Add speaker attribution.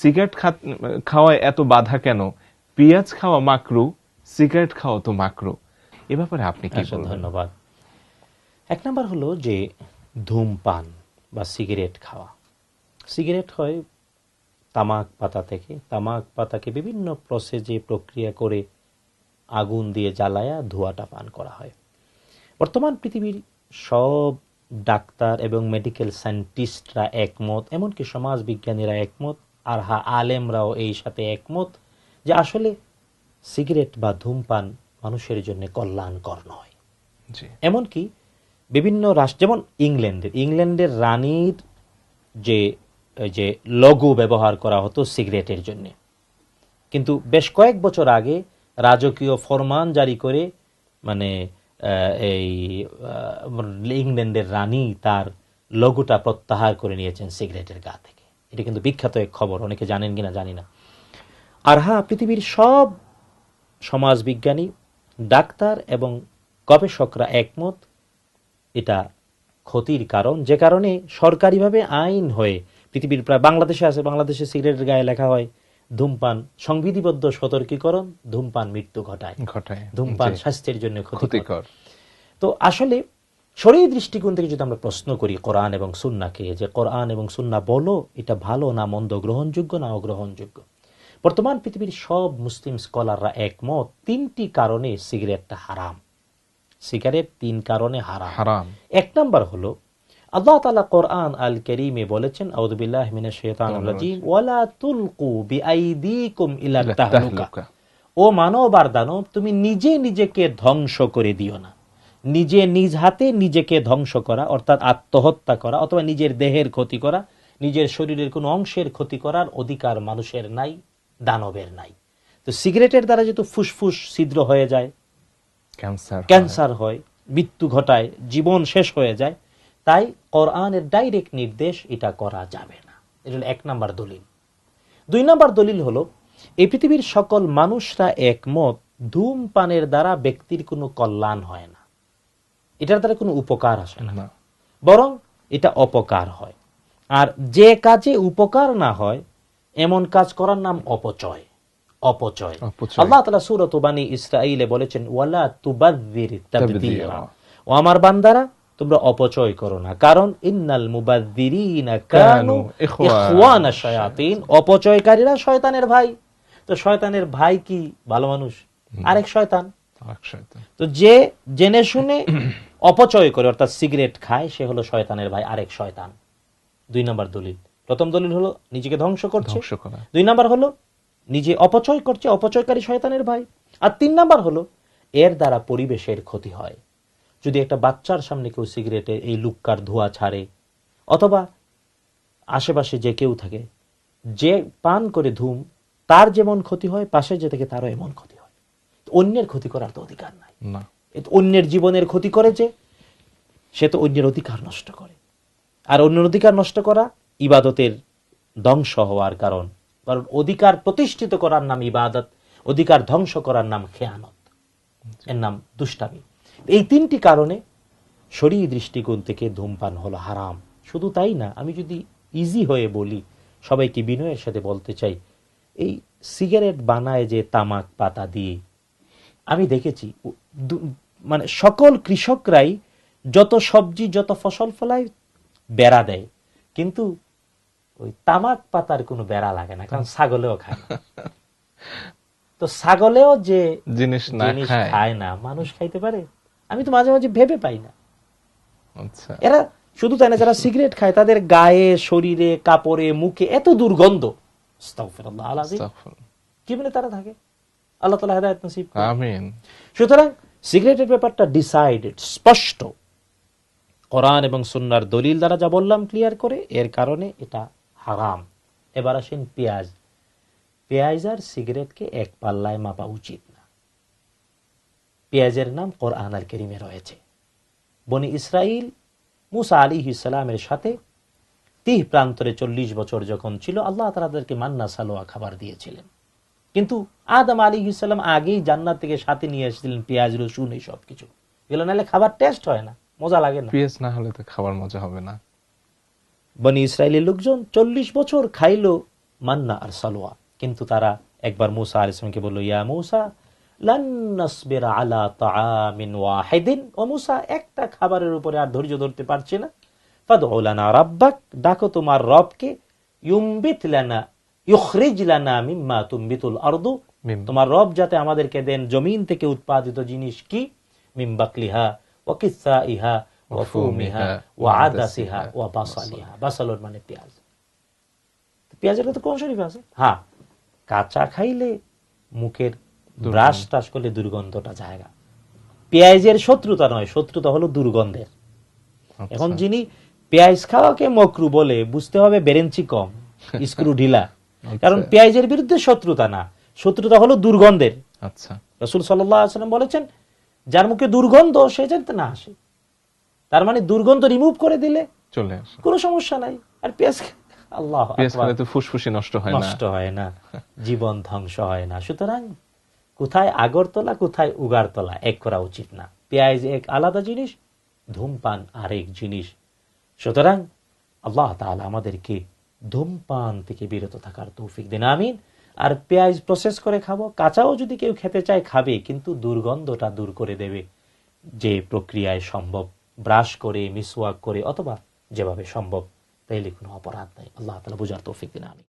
Speaker 1: Cigarette খাওয়ায় এত বাধা কেন? পেঁয়াজ খাওয়া মাকরু, সিগারেট খাওয়া তো মাকরু। এ ব্যাপারে আপনি কি
Speaker 2: ধন্যবাদ। এক নাম্বার হলো যে ধূমপান বা সিগারেট খাওয়া। সিগারেট হয় তামাক পাতা থেকে। তামাক পাতাকে বিভিন্ন প্রসেসে প্রক্রিয়া করে আগুন দিয়ে জ্বালায়া ধোঁয়াটা পান করা হয়। বর্তমান পৃথিবীর সব ডাক্তার এবং মেডিকেল সায়েন্টিস্টরা একমত, এমনকি সমাজ বিজ্ঞানীরা একমত আর হা আলেমরাও এই সাথে একমত যে আসলে সিগারেট বা ধূমপান মানুষের জন্য কল্যাণকর নয়। এমনকি বিভিন্ন রাষ্ট্র যেমন ইংল্যান্ডের ইংল্যান্ডের রানীর যে যে লঘু ব্যবহার করা হতো সিগারেটের জন্য। কিন্তু বেশ কয়েক বছর আগে রাজকীয় ফরমান জারি করে মানে এই ইংল্যান্ডের রানী তার লঘুটা প্রত্যাহার করে নিয়েছেন সিগারেটের গা থেকে। এটা কিন্তু বিখ্যাত এক খবর অনেকে জানেন কিনা জানি না। আর হ্যাঁ পৃথিবীর সব সমাজবিজ্ঞানী ডাক্তার এবং গবেষকরা একমত এটা ক্ষতির কারণ যে কারণে সরকারিভাবে আইন হয়ে পৃথিবীর প্রায় বাংলাদেশে আছে বাংলাদেশে সিগারেটের গায়ে লেখা হয় ধূমপান সংবিধিবদ্ধ সতর্কীকরণ ধূমপান মৃত্যু ঘটায়।
Speaker 1: ঘটায়।
Speaker 2: ধূমপান স্বাস্থ্যের জন্য ক্ষতিকর। তো আসলে শরীর দৃষ্টিকোণ থেকে যদি আমরা প্রশ্ন করি কোরআন এবং সুন্নাকে যে কোরআন এবং সুন্না বলো এটা ভালো না মন্দ গ্রহণযোগ্য না অগ্রহণযোগ্য? বর্তমান পৃথিবীর সব মুসলিম স্কলাররা একমত তিনটি কারণে সিগারেটটা হারাম। সিগারেট তিন কারণে হারাম।
Speaker 1: হারাম।
Speaker 2: এক নাম্বার হলো আল্লাহ তাআলা কোরআন আল করিমে বলেছেন আউযু বিল্লাহি মিনাশ শাইতানির রাজিম ওয়ালা তুলকু বিআইদিকুম ইলা তাহলুকা।
Speaker 1: তাহলুকা।
Speaker 2: ও মানব আর দানব তুমি নিজে নিজেকে ধ্বংস করে দিও না। নিজে নিজ হাতে নিজেকে ধ্বংস করা অর্থাৎ আত্মহত্যা করা অথবা নিজের দেহের ক্ষতি করা নিজের শরীরের কোনো অংশের ক্ষতি করার অধিকার মানুষের নাই দানবের নাই। তো সিগারেটের দ্বারা যেহেতু ফুসফুস ছিদ্র হয়ে যায়
Speaker 1: ক্যান্সার
Speaker 2: ক্যান্সার হয় মৃত্যু ঘটায় জীবন শেষ হয়ে যায় তাই কোরআনের ডাইরেক্ট নির্দেশ এটা করা যাবে না। এটা হলো এক নাম্বার দলিল। দুই নাম্বার দলিল হলো এই পৃথিবীর সকল মানুষরা একমত ধূমপানের দ্বারা ব্যক্তির কোনো কল্যাণ হয় না। এটার দ্বারা কোনো উপকার আসে না। বরং এটা অপকার হয়। আর যে কাজে উপকার না হয় এমন কাজ করার নাম অপচয়। অপচয়। আল্লাহ সূরাত বানি ইসরাঈলে বলেছেন ওয়ালা তাবযীরা। ও আমার বান্দারা তোমরা অপচয় করো না। কারণ ইন্নাল মুবাযযিরিনা কানু
Speaker 1: কানু ইখওয়ানা
Speaker 2: শায়াতিন। অপচয়কারীরা শয়তানের ভাই। তো শয়তানের ভাই কি? ভালো মানুষ। আরেক শয়তান। তো যে জেনে শুনে অপচয় করে অর্থাৎ সিগারেট খায় সে হলো শয়তানের ভাই আরেক শয়তান। দুই নম্বর দলিল। প্রথম দলিল হলো নিজেকে ধ্বংস করছে। দুই নাম্বার হলো নিজে অপচয় করছে অপচয়কারী শয়তানের ভাই। আর তিন নাম্বার হলো এর দ্বারা পরিবেশের ক্ষতি হয়। যদি একটা বাচ্চার সামনে কেউ সিগারেটে এই লুক্কার ধোঁয়া ছাড়ে অথবা আশেপাশে যে কেউ থাকে যে পান করে ধুম তার যেমন ক্ষতি হয় পাশে যে থেকে তারও এমন ক্ষতি হয়। অন্যের ক্ষতি করার তো অধিকার নাই।
Speaker 1: না।
Speaker 2: অন্যের জীবনের ক্ষতি করে যে, সে তো অন্যের অধিকার নষ্ট করে। আর অন্যের অধিকার নষ্ট করা ইবাদতের ধ্বংস হওয়ার কারণ। কারণ অধিকার প্রতিষ্ঠিত করার নাম ইবাদত, অধিকার ধ্বংস করার নাম খেয়ানত। এর নাম দুষ্টামি। এই তিনটি কারণে শরীর দৃষ্টিকোণ থেকে ধূমপান হলো হারাম। শুধু তাই না, আমি যদি ইজি হয়ে বলি, সবাইকে বিনয়ের সাথে বলতে চাই, এই সিগারেট বানায় যে তামাক পাতা দিয়ে, আমি দেখেছি মানে সকল কৃষকরাই যত সবজি যত ফসল ফলায় বেড়া দেয়। কিন্তু ওই তামাক পাতার কোনো বেড়া লাগে না কারণ ছাগলেও খায় না। তো ছাগলেও যে
Speaker 1: জিনিস
Speaker 2: জিনিস
Speaker 1: খায়।
Speaker 2: না মানুষ খাইতে পারে? আমি তো মাঝে মাঝে ভেবে পাই না।
Speaker 1: আচ্ছা।
Speaker 2: এরা শুধু তাই না যারা সিগারেট খায় তাদের গায়ে শরীরে কাপড়ে মুখে এত দুর্গন্ধ। কি বলে তারা থাকে? আল্লাহ তালা হেদায়ত নসিব
Speaker 1: আমিন।
Speaker 2: সুতরাং সিগারেটের ব্যাপারটা ডিসাইডেড স্পষ্ট। কোরআন এবং সুন্নার দলিল দ্বারা যা বললাম ক্লিয়ার করে, এর কারণে এটা হারাম। এবার আসেন পেঁয়াজ। পেঁয়াজ আর সিগারেটকে এক পাল্লায় মাপা উচিত না। পেঁয়াজের নাম কোরআন আল কেরিমে রয়েছে। বনি ইসরাইল মুসা আলী ইসলামের সাথে তিহ প্রান্তরে চল্লিশ বছর যখন ছিল, আল্লাহ তাদেরকে মান্না সালোয়া খাবার দিয়েছিলেন। কিন্তু আদম আলী ইসলাম আগেই জান্নাত থেকে সাথে নিয়ে এসেছিলেন পেঁয়াজ রসুন এই সব কিছু। এগুলো নাহলে খাবার টেস্ট হয় না মজা লাগে না।
Speaker 1: পেঁয়াজ না হলে তো খাবার মজা হবে না।
Speaker 2: বনি ইসরায়েলের লোকজন চল্লিশ বছর খাইলো মান্না আর সালোয়া। কিন্তু তারা একবার মুসা আল ইসলামকে বলল ইয়া মৌসা একটা খাবারের উপরে আর ধৈর্য ধরতে পারছি না। ডাকো তোমার রবকে ইউমবিত লানা তোমার রব যাতে আমাদেরকে দেন জমিন থেকে উৎপাদিত জিনিস কি? মিমবাকলিহা ওয়া কিসাইহা ওয়া ফুমিহা ওয়া আদাসিহা ওয়া বাসালিহা। বাসালুর মানে পেঁয়াজ। পেঁয়াজের তো কোন শরীফ আছে? হ্যাঁ। কাঁচা খাইলে মুখের ব্রাশ করলে দুর্গন্ধটা জায়গা পেঁয়াজের শত্রুতা নয় শত্রুতা হলো দুর্গন্ধের।
Speaker 1: আচ্ছা।
Speaker 2: এখন যিনি পেঁয়াজ খাওয়াকে মকরু বলে বুঝতে হবে বেরেঞ্চি কম স্ক্রু ঢিলা কারণ পেঁয়াজের বিরুদ্ধে শত্রুতা না। শত্রুতা হলো দুর্গন্ধের।
Speaker 1: আচ্ছা।
Speaker 2: রসুল সাল্লাম বলেছেন যার মুখে দুর্গন্ধ সে যাতে না আসে। তার মানে দুর্গন্ধ রিমুভ করে দিলে
Speaker 1: চলে
Speaker 2: কোনো সমস্যা নাই। আর পেঁয়াজ আল্লাহ
Speaker 1: তো ফুসফুসি নষ্ট হয় না।
Speaker 2: নষ্ট হয় না। জীবন ধ্বংস হয় না। সুতরাং কোথায় আগরতলা কোথায় উগারতলা এক করা উচিত না। পেঁয়াজ এক আলাদা জিনিস ধূমপান আরেক জিনিস। সুতরাং আল্লাহ তাআলা আমাদেরকে ধূমপান থেকে বিরত থাকার তৌফিক দিন, আমিন। আর পেঁয়াজ প্রসেস করে খাব, কাঁচাও যদি কেউ খেতে চায় খাবে, কিন্তু দুর্গন্ধটা দূর করে দেবে। যে প্রক্রিয়ায় সম্ভব, ব্রাশ করে, মিসওয়াক করে, অথবা যেভাবে সম্ভব, তাই লিখুন অপরাধ নাই। আল্লাহ তালা বোঝার তৌফিক দিন, আমিন।